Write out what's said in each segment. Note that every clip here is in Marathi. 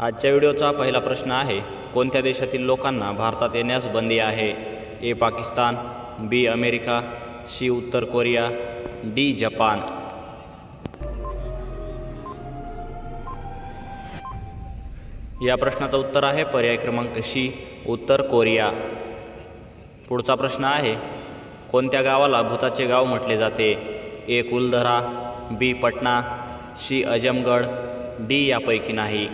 आजच्या व्हिडिओचा पहिला प्रश्न आहे कोणत्या देशातील लोकांना भारतात येण्यास बंदी आहे? A Pakistan B America C उत्तर कोरिया डी जपान. या प्रश्नाचं उत्तर आहे पर्याय क्रमांक सी उत्तर कोरिया. पुढचा प्रश्न आहे कोणत्या गावाला भूताचे गाव म्हटले जाते? A Kuldhara B Patna C Azamgarh D यापैकी नाही.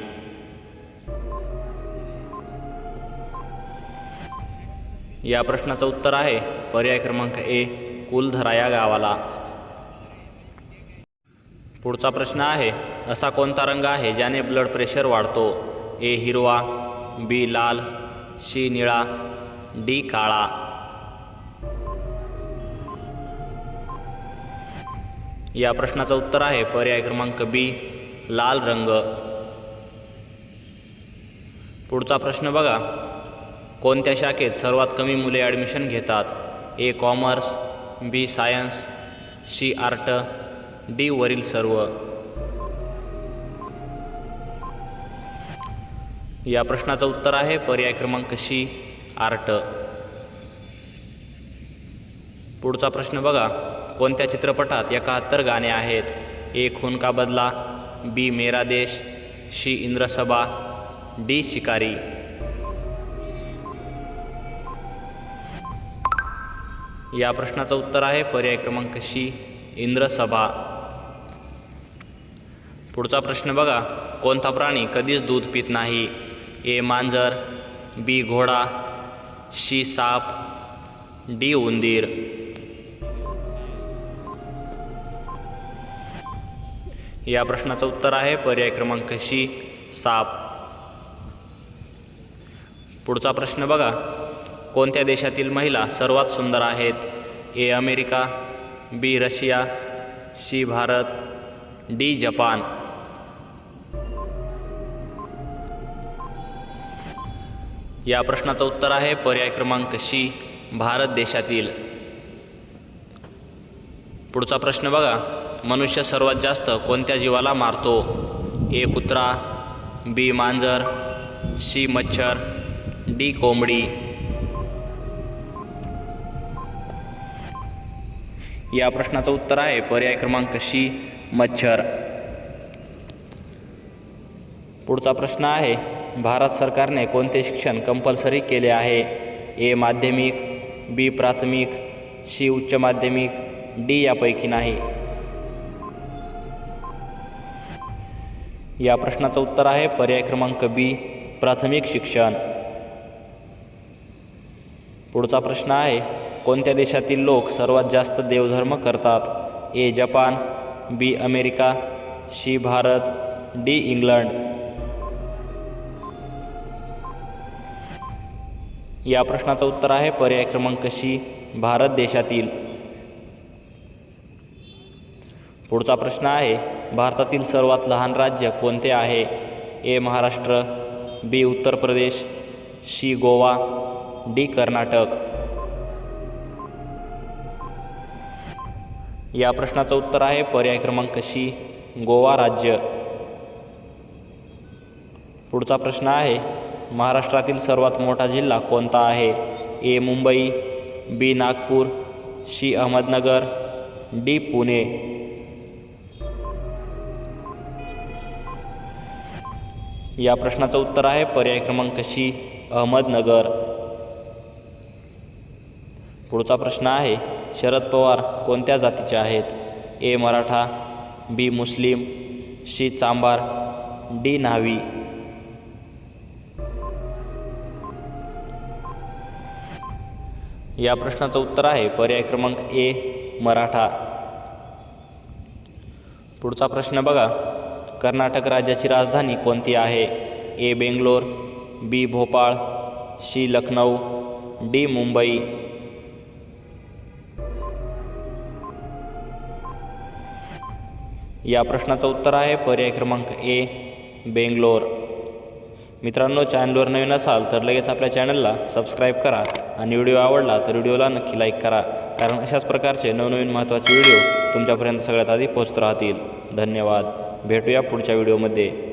या प्रश्नाचं उत्तर आहे. पर्याय क्रमांक ए कुलधरा या गावाला. पुढचा प्रश्न आहे असा कोणता रंग आहे ज्याने ब्लड प्रेशर वाढतो? ए हिरवा बी लाल सी निळा डी काळा. या प्रश्नाचं उत्तर आहे पर्याय क्रमांक बी लाल रंग. पुढचा प्रश्न बघा कोणत्या शाखेत सर्वात कमी मुले ॲडमिशन घेतात? A commerce B science C art D वरील सर्व. या प्रश्नाचं उत्तर आहे पर्याय क्रमांक सी आर्ट पुढचा प्रश्न बघा. कोणत्या चित्रपटात एकाहत्तर गाणे आहेत? ए खून का बदला बी मेरा देश शी इंद्रसभा डी शिकारी. या प्रश्नाचं उत्तर आहे. पर्याय क्रमांक शी इंद्रसभा. पुढचा प्रश्न बघा. कोणता प्राणी कधीच दूध पित नाही? ए मांजर बी घोडा शी साप डी उंदीर. या प्रश्नाचं उत्तर आहे. पर्याय क्रमांक शी साप. पुढचा प्रश्न बघा. कोणत्या देशातील महिला सर्वात सुंदर आहेत? A America B Russia C Bharat D Japan. या प्रश्नाचं उत्तर आहे पर्याय क्रमांक सी भारत देशातील. पुढचा प्रश्न बघा. मनुष्य सर्वात जास्त कोणत्या जीवाला मारतो? ए कुत्रा बी मांजर सी मच्छर डी कोंबडी. या प्रश्नाचं उत्तर आहे. पर्याय क्रमांक शी मच्छर. पुढचा प्रश्न आहे भारत सरकारने कोणते शिक्षण कंपल्सरी केले आहे? ए माध्यमिक बी प्राथमिक सी उच्च माध्यमिक डी यापैकी नाही. या प्रश्नाचं उत्तर आहे पर्याय क्रमांक बी प्राथमिक शिक्षण. पुढचा प्रश्न आहे कोणत्या देशातील लोक सर्वात जास्त देवधर्म करतात? A Japan B America C Bharat D England. या प्रश्नाचं उत्तर आहे पर्याय क्रमांक सी भारत देशातील. पुढचा प्रश्न आहे भारतातील सर्वात लहान राज्य कोणते आहे? A Maharashtra B Uttar Pradesh C Goa D Karnataka. या प्रश्नाचं उत्तर आहे पर्याय क्रमांक सी गोवा राज्य. पुढचा प्रश्न आहे महाराष्ट्रातील सर्वात मोठा जिल्हा कोणता आहे? A Mumbai B Nagpur C Ahmednagar D Pune. या प्रश्नाचं उत्तर आहे पर्याय क्रमांक सी अहमदनगर. पुढचा प्रश्न आहे शरद पवार कोणत्या जातीचे आहेत? ए. मराठा बी. मुस्लिम सी. चांबार डी. न्हावी. या प्रश्नाचं उत्तर आहे पर्याय क्रमांक ए मराठा. पुढचा प्रश्न बघा. कर्नाटक राज्याची राजधानी कोणती आहे? A. Bangalore B. Bhopal C. Lucknow D. Mumbai. या प्रश्नाचं उत्तर आहे. पर्याय क्रमांक ए बेंगलोर. मित्रांनो चॅनलवर नवीन असाल तर लगेच आपल्या चॅनलला सबस्क्राईब करा आणि व्हिडिओ आवडला तर व्हिडिओला नक्की लाईक करा. कारण अशाच प्रकारचे नवनवीन महत्त्वाचे व्हिडिओ तुमच्यापर्यंत सगळ्यात आधी पोहोचत राहतील. धन्यवाद. भेटूया पुढच्या व्हिडिओमध्ये.